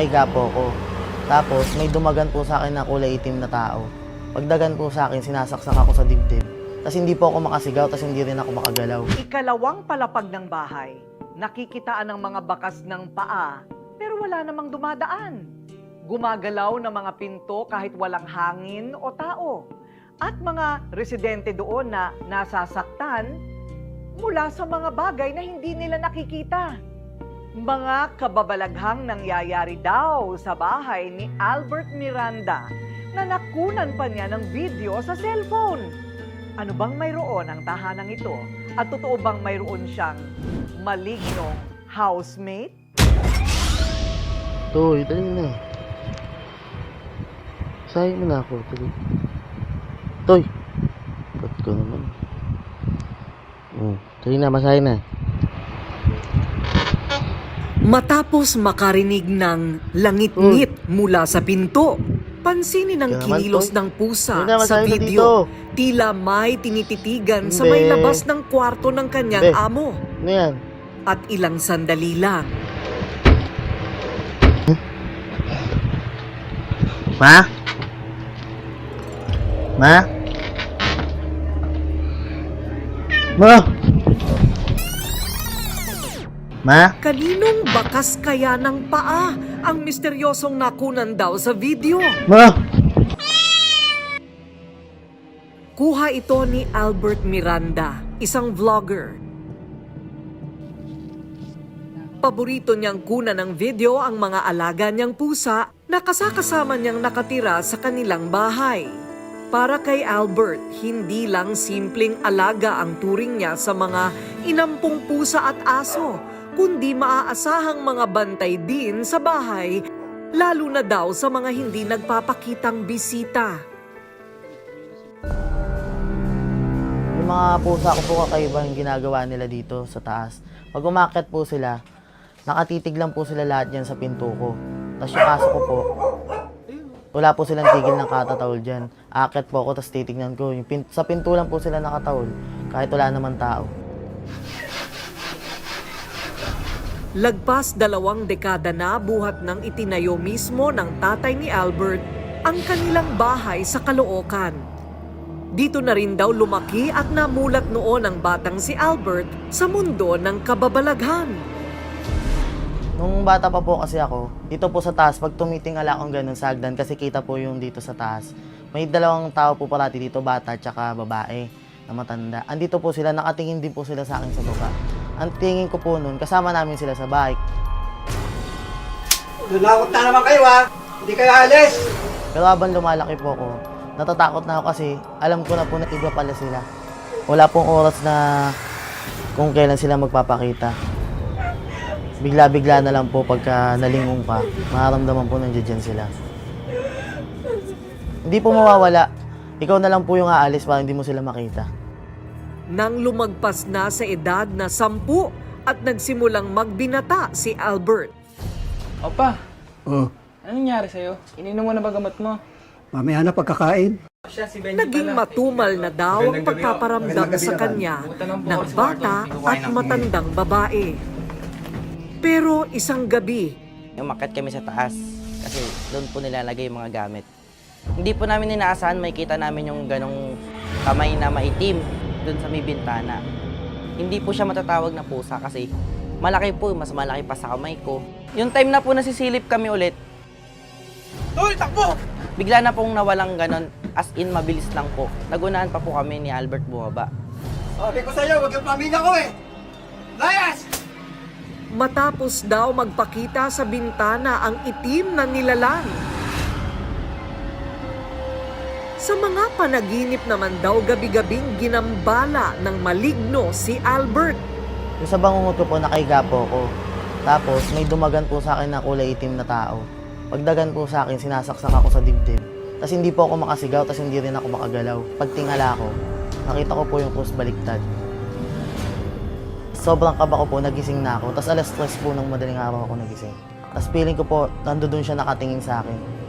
Higa po ako. Tapos may dumagan po sa akin na kulay itim na tao. Pagdagan po sa akin, sinasaksak ako sa dibdib. Tapos hindi po ako makasigaw, tapos hindi rin ako makagalaw. Ikalawang palapag ng bahay, nakikitaan ng mga bakas ng paa, pero wala namang dumadaan. Gumagalaw ng mga pinto kahit walang hangin o tao. At mga residente doon na nasasaktan mula sa mga bagay na hindi nila nakikita. Mga kababalaghang nangyayari daw sa bahay ni Albert Miranda na nakunan pa niya ng video sa cellphone. Ano bang mayroon ang tahanang ito? At totoo bang mayroon siyang malignong housemate? Toy, dali na. Sayang mo na ako, dali. Toy! Ba't ko naman? Oh, dali na, masahin na. Matapos makarinig ng langit-ngit mula sa pinto, pansinin ang kinilos ng pusa sa video. Tila may tinititigan sa Hindi. may labas ng kwarto ng kanyang Hindi. amo. Ano yan? At ilang sandali lang, Ma? Ma? Ma? Ma? kaninong bakas kaya ng paa ang misteryosong nakunan daw sa video? Ma? Kuha ito ni Albert Miranda, isang vlogger. Paborito niyang kuna ng video ang mga alaga niyang pusa na kasakasama niyang nakatira sa kanilang bahay. Para kay Albert, hindi lang simpleng alaga ang turing niya sa mga inampung pusa at aso, kundi maaasahang mga bantay din sa bahay, lalo na daw sa mga hindi nagpapakitang bisita. Yung mga pusa ko po kakaiba yung ginagawa nila dito sa taas. Pag umakyat po sila, nakatitig lang po sila lahat yan sa pinto ko. Tapos yung aso ko po, wala po silang tigil ng katatawol dyan. Aakyat po ako, tapos titignan ko. Yung pin- sa pinto lang po sila nakatawol, kahit wala naman tao. Lagpas dalawang dekada na buhat ng itinayo mismo ng tatay ni Albert ang kanilang bahay sa Caloocan. Dito na rin daw lumaki at namulat noon ang batang si Albert sa mundo ng kababalaghan. Nung bata pa po kasi ako, dito po sa taas, pag tumitingala akong ganun sa hagdan, kasi kita po yung dito sa taas. May dalawang tao po parati dito, bata tsaka babae na matanda. Andito po sila, nakatingin din po sila sa akin sa baba. Ang tingin ko po nun, kasama namin sila sa bike. Lunakot na naman kayo ha! Hindi kayo alis! Pero habang lumalaki po ako, natatakot na ako kasi alam ko na po na iba pala sila. Wala pong oras na kung kailan sila magpapakita. Bigla-bigla na lang po pagka nalingon ka, mararamdaman po nandiyan dyan sila. Hindi po mawawala. Ikaw na lang po yung aalis para hindi mo sila makita. Nang lumagpas na sa edad na sampu at nagsimulang magbinata si Albert. Opa, Oh, anong nangyari sa'yo? Ininom mo na ba gamot mo? mamaya na pagkakain. Naging matumal na daw ang pagpaparamdam sa kanya ng bata at matandang babae. Pero isang gabi, umakyat kami sa taas kasi doon po nilalagay yung mga gamit. Hindi po namin inaasahan may kita namin yung ganong kamay na maitim doon sa may bintana. Hindi po siya matatawag na pusa kasi malaki po, mas malaki pa sa kamay ko. Yung time na po nasisilip kami ulit, Tol, takbo! bigla na pong nawalang ganon, as in mabilis lang po. Nagunahan pa po kami ni Albert bumaba. Sabi ko sa'yo, huwag yung pamilya ko eh! Layas! matapos daw magpakita sa bintana ang itim na nilalang. Sa mga panaginip naman daw gabi-gabing ginambala ng maligno si Albert. Yung sa bangungot ko po, nakahiga po ako. Tapos, may dumagan po sa akin na kulay itim na tao. Pagdagan po sa akin, sinasaksak ako sa dibdib. Tapos hindi po ako makasigaw, tapos hindi rin ako makagalaw. Pagtingala ko, nakita ko po yung krus baliktad. Sobrang kaba ko po, nagising na ako. Tapos alas 3 po ng madaling araw ako nagising. Tapos feeling ko po, nandoon siya nakatingin sa akin.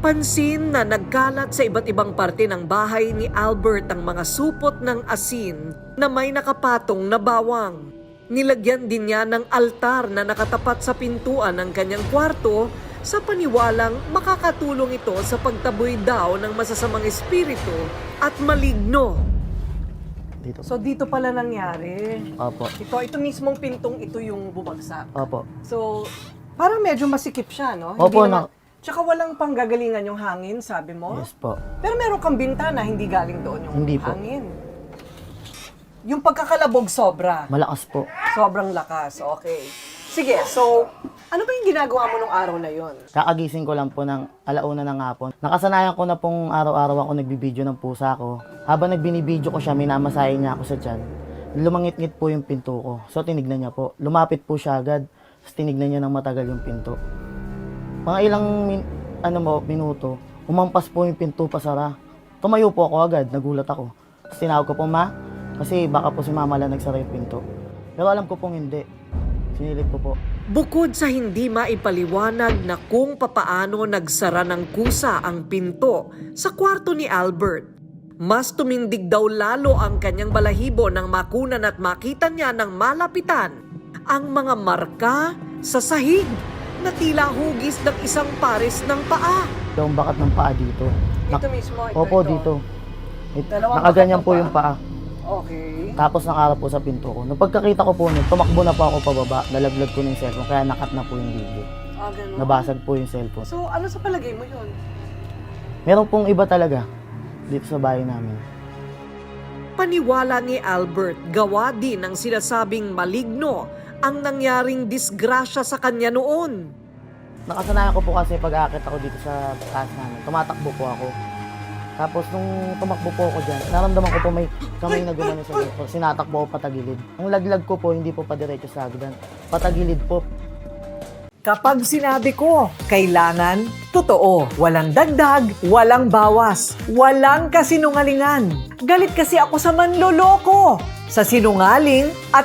Pansin na nagkalat sa iba't ibang parte ng bahay ni Albert ang mga supot ng asin na may nakapatong na bawang. Nilagyan din niya ng altar na nakatapat sa pintuan ng kanyang kwarto sa paniwalang makakatulong ito sa pagtaboy daw ng masasamang espiritu at maligno. Dito. So dito pala nangyari. Opo. Ito, ito mismong pintong ito yung bumagsak. Opo. So, parang medyo masikip siya, no? Opo, naman- na- Tsaka walang panggagalingan yung hangin, sabi mo? Yes po. Pero meron kang bintana, hindi galing doon yung Hindi po. hangin. Yung pagkakalabog sobra. Malakas po. Sobrang lakas, okay. Sige, so, ano ba yung ginagawa mo nung araw na yon? Kakagising ko lang po ng alauna ng hapon. Nakasanayan ko na pong araw-araw ako nagbibideo ng pusa ko. Habang nagbinibideo ko siya, minamasahe niya ako sa tiyan. Lumangit-ngit po yung pinto ko. So tinignan niya po. Lumapit po siya agad. Tapos tinignan niya ng matagal yung pinto. Mga ilang min- ano mo, minuto, umampas po yung pinto pasara. Tumayo po ako agad, nagulat ako. Tapos tinawag ko po, ma, kasi baka po si mama lang nagsara yung pinto. Pero alam ko pong hindi. Sinilip ko po. Bukod sa hindi maipaliwanag na kung papaano nagsara ng kusa ang pinto sa kwarto ni Albert, mas tumindig daw lalo ang kanyang balahibo nang makunan at makita niya ng malapitan ang mga marka sa sahig na tila hugis ng isang pares ng paa. Yung bakat ng paa dito. Nak- mismo, Opo, dito. It, Dalawang nakaganyan bakat ng po paa. yung paa. Okay. Tapos nakaharap po sa pinto ko. Nung pagkakita ko po nun, tumakbo na po ako pababa. Nalaglag ko na yung cellphone, kaya nakat na po yung video. Ah, ganun. Nabasag po yung cellphone. So, ano sa palagay mo yun? Meron pong iba talaga dito sa bahay namin. Paniwala ni Albert, gawa din ng sinasabing maligno ang nangyaring disgrasya sa kanya noon. Nakasanayan ko po kasi pag aakit ako dito sa taas namin, tumatakbo po ako. Tapos nung tumakbo po ako dyan, naramdaman ko po may kamay na gumano sa likod. Sinatakbo ako patagilid. Ang laglag ko po, hindi po pa diretso sa hagdan. Patagilid po. Kapag sinabi ko, kailangan, totoo. Walang dagdag, walang bawas, walang kasinungalingan. Galit kasi ako sa manloloko, sa sinungaling at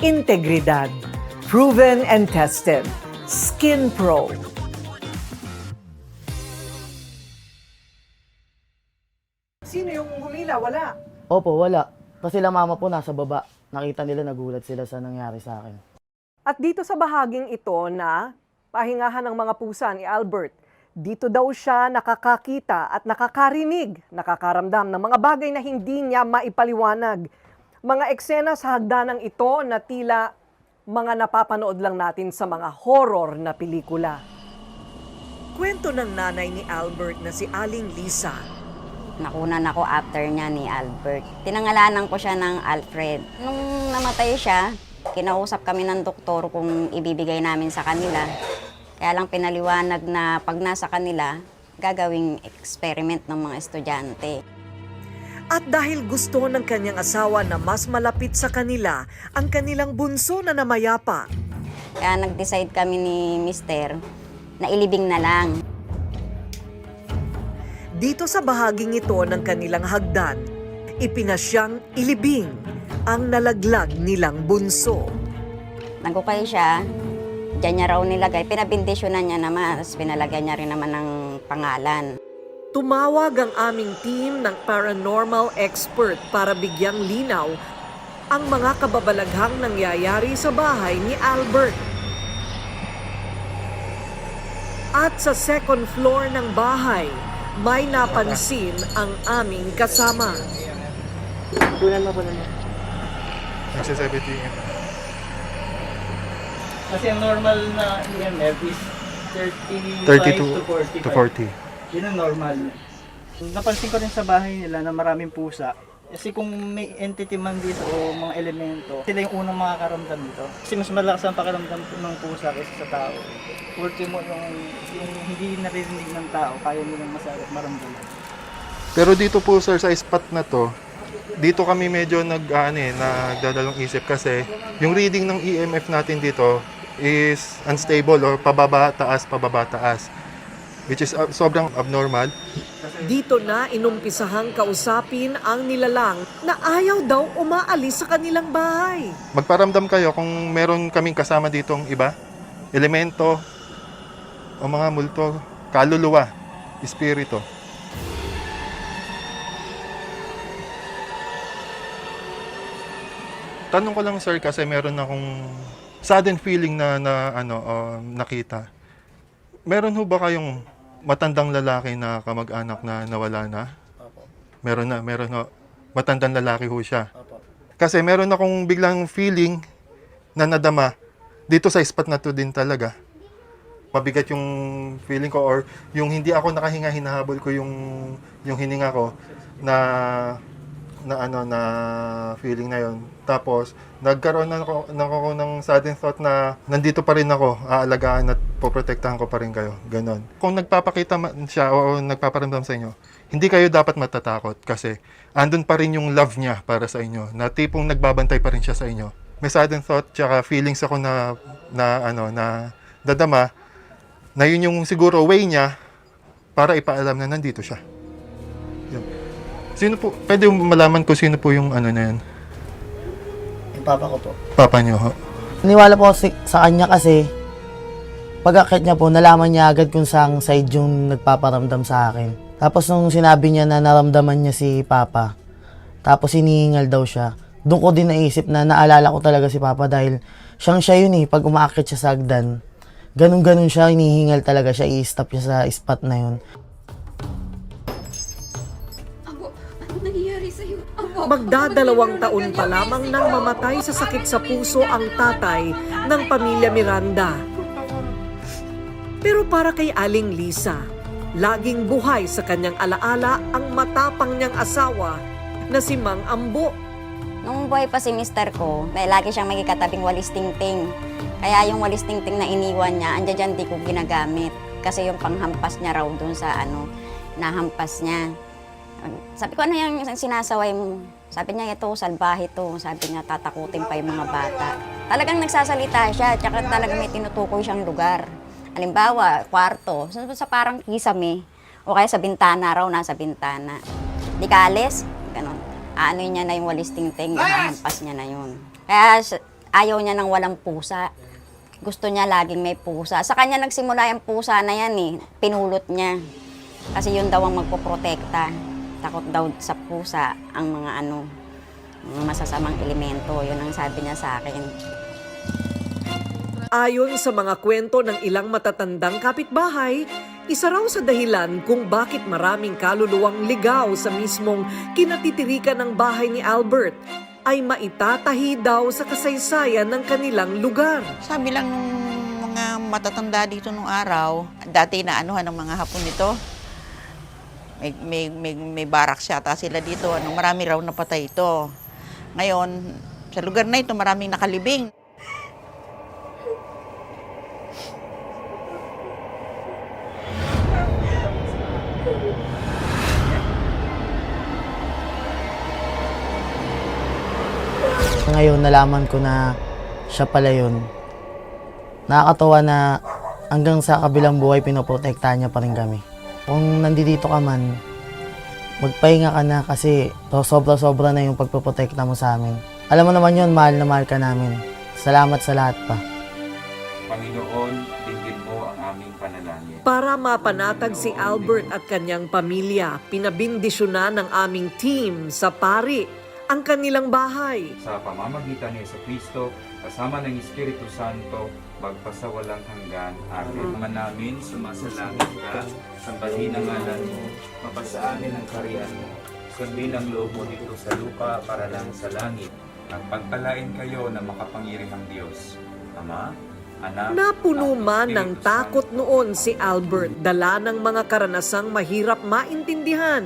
integridad, proven and tested. Skin Pro. Sino yung humila? Wala. Opo, wala. Kasi la mama po nasa baba. Nakita nila nagulat sila sa nangyari sa akin. At dito sa bahaging ito na pahingahan ng mga pusa ni Albert, dito daw siya nakakakita at nakakarinig, nakakaramdam ng mga bagay na hindi niya maipaliwanag. Mga eksena sa hagdanang ito na tila mga napapanood lang natin sa mga horror na pelikula. Kwento ng nanay ni Albert na si Aling Lisa Nakunan ako after niya ni Albert. Tinangalanan ko siya ng Alfred. Nung namatay siya, kinausap kami ng doktor kung ibibigay namin sa kanila. Kaya lang pinaliwanag na pag nasa kanila, gagawing experiment ng mga estudyante. At dahil gusto ng kanyang asawa na mas malapit sa kanila ang kanilang bunso na namayapa, Kaya nag-decide kami ni Mister na ilibing na lang. Dito sa bahaging ito ng kanilang hagdan, ipinasyang ilibing ang nalaglag nilang bunso. Nagukay siya, dyan niya raw nilagay. Pinabindisyonan niya naman, tapos pinalagyan niya rin naman ng pangalan. Tumawag ang aming team ng paranormal expert para bigyang linaw ang mga kababalaghang nangyayari sa bahay ni Albert. At sa second floor ng bahay, may napansin ang aming kasama. Nagsasabi Kasi ang normal na EMF is 35 32 to 45. to 40. Yun ang normal. Napansin ko rin sa bahay nila na maraming pusa. Kasi kung may entity man dito o mga elemento, sila yung unang makakaramdam dito. Kasi mas malakas ang pakiramdam ng pusa kaysa sa tao. Ultimo yung, yung hindi naririnig ng tao, kaya nilang masagot maramdaman. Pero dito po sir sa spot na to, dito kami medyo nag ano eh, nagdadalong isip kasi yung reading ng EMF natin dito is unstable or pababa taas pababa taas which is uh, sobrang abnormal. Dito na inumpisahang kausapin ang nilalang na ayaw daw umaalis sa kanilang bahay. Magparamdam kayo kung meron kaming kasama ditong iba, elemento o mga multo, kaluluwa, espiritu. Tanong ko lang sir kasi meron akong sudden feeling na, na ano um, nakita. Meron ho ba kayong matandang lalaki na kamag-anak na nawala na? Meron na, meron ho. Matandang lalaki ho siya. Kasi meron akong biglang feeling na nadama dito sa spot na to din talaga. Mabigat yung feeling ko or yung hindi ako nakahinga, hinahabol ko yung, yung hininga ko na na ano na feeling na yon. Tapos nagkaroon na ako, na ako ng sudden thought na nandito pa rin ako, aalagaan at poprotektahan ko pa rin kayo. Ganon. Kung nagpapakita man siya o nagpaparamdam sa inyo, hindi kayo dapat matatakot kasi andun pa rin yung love niya para sa inyo. Na tipong nagbabantay pa rin siya sa inyo. May sudden thought tsaka feelings ako na na ano na dadama na yun yung siguro way niya para ipaalam na nandito siya. Sino po, pwede malaman ko sino po yung ano na yan? Yung papa ko po. Papa niyo ho? Niwala po si, sa kanya kasi pag niya po, nalaman niya agad kung saang side yung nagpaparamdam sa akin. Tapos nung sinabi niya na naramdaman niya si Papa, tapos hinihingal daw siya, doon ko din naisip na naalala ko talaga si Papa dahil siyang siya yun eh, pag umaakit siya sa hagdan, ganun-ganun siya, hinihingal talaga siya, i-stop siya sa spot na yun. Magdadalawang taon pa lamang nang mamatay sa sakit sa puso ang tatay ng pamilya Miranda. Pero para kay Aling Lisa, laging buhay sa kanyang alaala ang matapang niyang asawa na si Mang Ambo. Nung buhay pa si mister ko, may lagi siyang may katabing walis tingting. Kaya yung walis tingting na iniwan niya, andyan dyan di ko ginagamit. Kasi yung panghampas niya raw dun sa ano, nahampas niya. Sabi ko, ano yung sinasaway mo? Sabi niya, ito, salbahe to. Sabi niya, tatakutin pa yung mga bata. Talagang nagsasalita siya, tsaka talagang may tinutukoy siyang lugar. Halimbawa, kwarto, sa, sa parang kisame, o kaya sa bintana raw, nasa bintana. Di ka alis? Ganon. Ano niya na yung walis tingting, nahampas niya na yun. Kaya ayaw niya ng walang pusa. Gusto niya laging may pusa. Sa kanya nagsimula yung pusa na yan eh. Pinulot niya. Kasi yun daw ang magpoprotekta. Takot daw sa pusa ang mga ano, mga masasamang elemento. Yun ang sabi niya sa akin. Ayon sa mga kwento ng ilang matatandang kapitbahay, isa raw sa dahilan kung bakit maraming kaluluwang ligaw sa mismong kinatitirikan ng bahay ni Albert ay maitatahi daw sa kasaysayan ng kanilang lugar. Sabi lang nung mga matatanda dito nung araw, dati na anuhan ng mga hapon nito, may, may, may, may barak yata sila dito, ano, marami raw napatay ito. Ngayon, sa lugar na ito, maraming nakalibing. Ngayon, nalaman ko na siya pala yun. Nakakatawa na hanggang sa kabilang buhay, pinoprotektahan niya pa rin kami. Kung nandito ka man, magpahinga ka na kasi to sobra-sobra na yung pagpoprotekta mo sa amin. Alam mo naman yun, mahal na mahal ka namin. Salamat sa lahat pa. Panginoon, dinggin mo ang aming panalangin. Para mapanatag si Albert at kanyang pamilya, pinabindisyonan ng aming team sa pari ang kanilang bahay. Sa pamamagitan ni Yeso Kristo, kasama ng Espiritu Santo, magpasawalang hanggan. Amen. Ama namin, sumasalangit ka, sambahin ang ngalan mo, mapasaanin ang kariyan mo, sundin ang loob mo dito sa lupa para lang sa langit. At pagpalain kayo na makapangyarihang Diyos. Ama, Anak, Napuno man ng takot noon si Albert, dala ng mga karanasang mahirap maintindihan.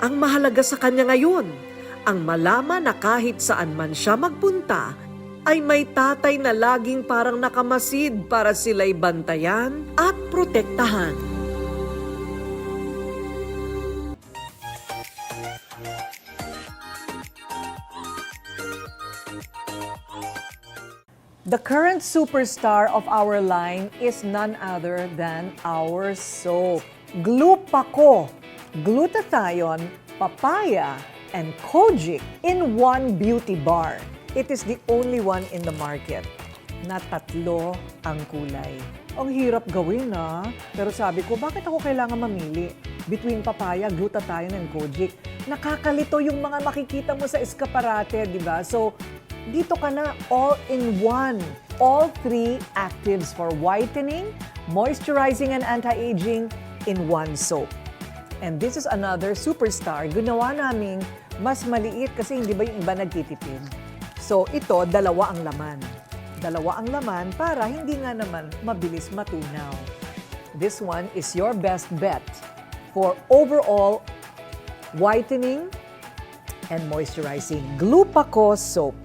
Ang mahalaga sa kanya ngayon, ang malaman na kahit saan man siya magpunta, ay may tatay na laging parang nakamasid para sila'y bantayan at protektahan. The current superstar of our line is none other than our soap. Glupako, glutathione, papaya, and kojic in one beauty bar. It is the only one in the market na tatlo ang kulay. Ang hirap gawin na, pero sabi ko, bakit ako kailangan mamili between papaya, glutathione, and kojic? Nakakalito yung mga makikita mo sa eskaparate, di ba? So, dito ka na all in one. All three actives for whitening, moisturizing, and anti-aging in one soap. And this is another superstar. Ginawa naming mas maliit kasi hindi ba yung iba nagtitipid. So ito, dalawa ang laman. Dalawa ang laman para hindi nga naman mabilis matunaw. This one is your best bet for overall whitening and moisturizing. Glupaco soap.